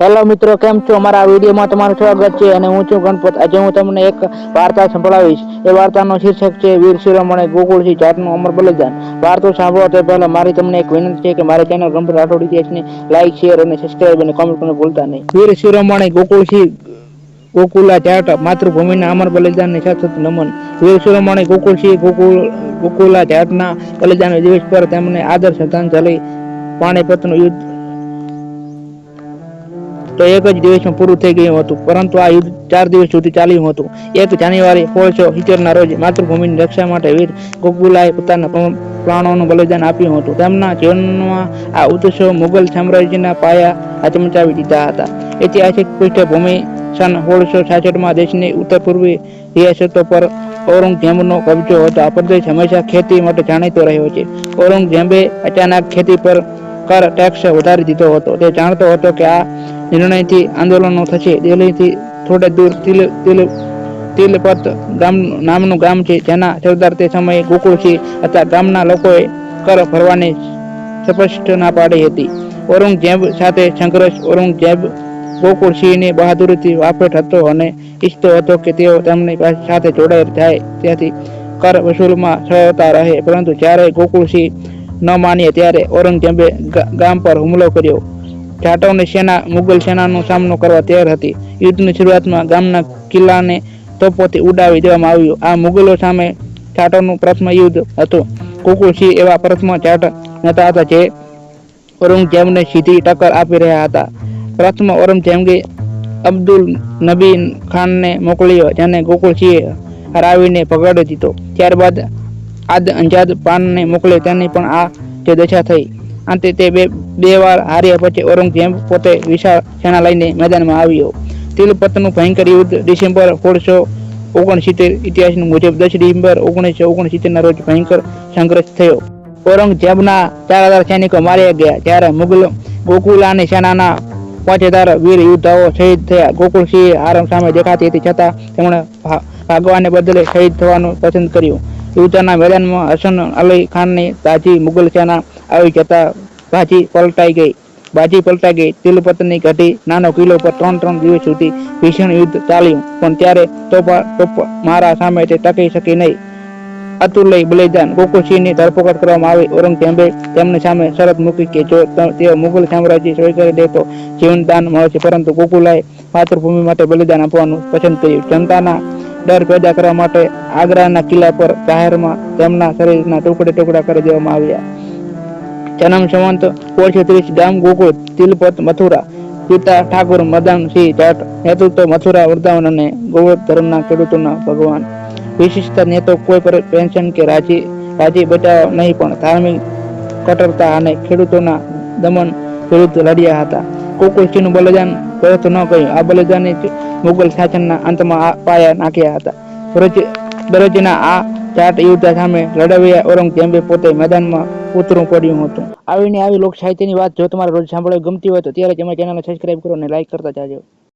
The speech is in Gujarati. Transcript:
હેલો મિત્રો, કેમ છો? અમારા વિડીયોમાં તમારું સ્વાગત છે અને હું છું ગણપત. આજે હું તમને એક વાર્તા સંભળાવીશ. એ વાર્તાનો શીર્ષક છે, વીર શિરોમણી ગોકુળસિંહ જાટનું અમર બલિદાન. વાર્તો સાંભળો તે પહેલાં મારી તમને એક વિનંતી છે કે મારી ચેનલ ગણપત રાઠોડ ઇતિહાસને લાઈક શેર અને સબસ્ક્રાઇબ અને કોમેન્ટ કરવાનું ભૂલતા નહીં. વીર શિરોમણી ગોકુળસિંહ ગોકુલા જાટ માતૃભૂમિના અમર બલિદાનને સતત નમન. વીર શિરોમણી ગોકુળસિંહ ગોકુળ ગોકુલા જાટના બલિદાન દિવસ પર તેમને આદર, શ્રદ્ધાંજલિ, પાણીપતનું યુદ્ધ તો એક જ દિવસમાં પૂરું થઈ ગયું હતું. પરંતુ આ યુદ્ધ ચાર દિવસ સુધી ચાલ્યું હતું. એક જાન્યુઆરી સોળસો સિત્તેરના રોજ માતૃભૂમિની રક્ષા માટે વીર ગોકુલાએ પોતાના પ્રાણોનું બલિદાન આપ્યું હતું. તેમના જીવનમાં આ ઉત્સવ મુગલ સામ્રાજ્યના પાયા આચમચાવી દીધા હતા. ઐતિહાસિક પૃષ્ઠભૂમિ સન સોળસો છાસઠમાં દેશની ઉત્તર પૂર્વી રિયાસતો પર ઔરંગઝેબનો કબજો હતો. આ પ્રદેશ હંમેશા ખેતી માટે જાણીતો રહ્યો છે. ઔરંગઝેબે અચાનક ખેતી પર કર ટેક્સ વધારી દીધો હતો. તે જાણતો હતો કે આ નિર્ણયથી આંદોલનો થશે. દિલ્હીથી થોડે દૂર તિલ તિલ, તિલપત ગામ, નામનું ગામ છે. જેના સરદાર તે સમયે ગોકુળસિંહ હતા ગામના લોકોએ કર ભરવાની સ્પષ્ટ ના પાડી હતી. ઔરંગઝેબ સાથે સંઘર્ષ. ઔરંગઝેબ ગોકુળસિંહની બહાદુરીથી વાફેટ હતો અને ઈચ્છતો હતો કે તેઓ તેમની સાથે જોડાઈ જાય ત્યાંથી કર વસૂલમાં સહાયતા રહે. પરંતુ જ્યારે ગોકુળસિંહ ન માનીએ ત્યારે ઔરંગઝેબે ગામ પર હુમલો કર્યો. જાટવની સેના, મુગલ સેનાનો સામનો કરવા તૈયાર હતી. યુદ્ધની શરૂઆતમાં ગામના કિલ્લાને તોપોથી ઉડાવી દેવામાં આવ્યું. આ મુગલો સામે જાટવનું પ્રથમ યુદ્ધ હતું. કુકુલસિંહ એવા પ્રથમ જાટ નેતા હતા જે ઔરંગઝેબને સીધી ટક્કર આપી રહ્યા હતા. પ્રથમ ઔરંગઝેબે અબ્દુલ નબી ખાનને મોકલ્યો, જેને ગોકુળસિંહે હરાવીને ભગાડી દીધો. ત્યારબાદ આદ અંજાદ પાનને મોકલ્યો તેની પણ આ જે દશા થઈ. અંતે તે બે બે વાર હાર્યા પછી ઔરંગઝેબ પોતે વિશાળ સેના લઈને મેદાનમાં આવ્યો. તિલપતનું ભયંકર યુદ્ધ ડિસેમ્બર સોળસો ઓગણસિત્તેર ઇતિહાસ મુજબ દસ ડિસેમ્બર ઓગણીસો ઓગણસિત્તેરના રોજ ભયંકર સંઘર્ષ થયો. ઔરંગઝેબના ચાર હજાર સૈનિકો માર્યા ગયા. જ્યારે મુગલ ગોકુલાની સેનાના પાંચ હજાર વીર યોદ્ધાઓ શહીદ થયા. ગોકુળસિંહે આરામ સામે દેખાતી હતી, છતાં તેમણે ભાગવાને બદલે શહીદ થવાનું પસંદ કર્યું. યુદ્ધના મેદાનમાં હસન અલી ખાનની તાજી મુગલ સેના આવી જતા ભાજી પલટાઈ ગઈ. બાજી પલટાઈ ગઈ. તિલપતની ઘટી નાનો કિલ્લો પર ત્રણ ત્રણ દિવસ સુધી ભીષણ યુદ્ધ ચાલ્યું. પણ ત્યારે તોપા મારા સામે તે ટકી શકી નહીં. અતુલય, બલિદાન ગોકુસિંહની ધરપકડ કરવામાં આવી. ઔરંગઝેબે તેમની સામે શરત મૂકી કે જો તેઓ મુગલ સામ્રાજ્ય સ્વીકારી દે તો જીવનદાન મળશે. પરંતુ ગોકુલાએ માતૃભૂમિ માટે બલિદાન આપવાનું પસંદ કર્યું. જનતાના ડર પેદા કરવા માટે આગ્રાના કિલ્લા પર જાહેરમાં તેમના શરીરના ટુકડે ટુકડા કરી દેવામાં આવ્યા. જન્મ સંવંત સોળસો ત્રીસ ગામ ગોકુળ, તિલપત, મથુરા, પિતા ઠાકુર, મદન સિંહ, જાટ, નેતૃત્વ, મથુરા, વૃંદાવન અને ધર્મના ખેડૂતોના ભગવાન. વિશિષ્ટ નેતો કોઈ પર પેન્શન કે રાજી રાજી બચાવ નહીં, પણ ધાર્મિક કટરતા અને ખેડૂતોના દમન વિરુદ્ધ લડ્યા હતા. ગોકુળસિંહનું બલિદાન વ્યર્થ ન કહ્યું. આ બલિદાને મુગલ શાસનના અંતમાં પાયા નાખ્યા હતા. બરોજના આ જાટ યુદ્ધ સામે લડાવ્યા ઔરંગઝેબે પોતે મેદાનમાં ઉતરવું પડ્યું હતું. આવીને આવી લોક સાહિત્યની વાત જો તમારે રોજ સાંભળવા ગમતી હોય તો ત્યારે જ અમારી ચેનલને સબસ્ક્રાઇબ કરો અને લાઇક કરતા જાજો.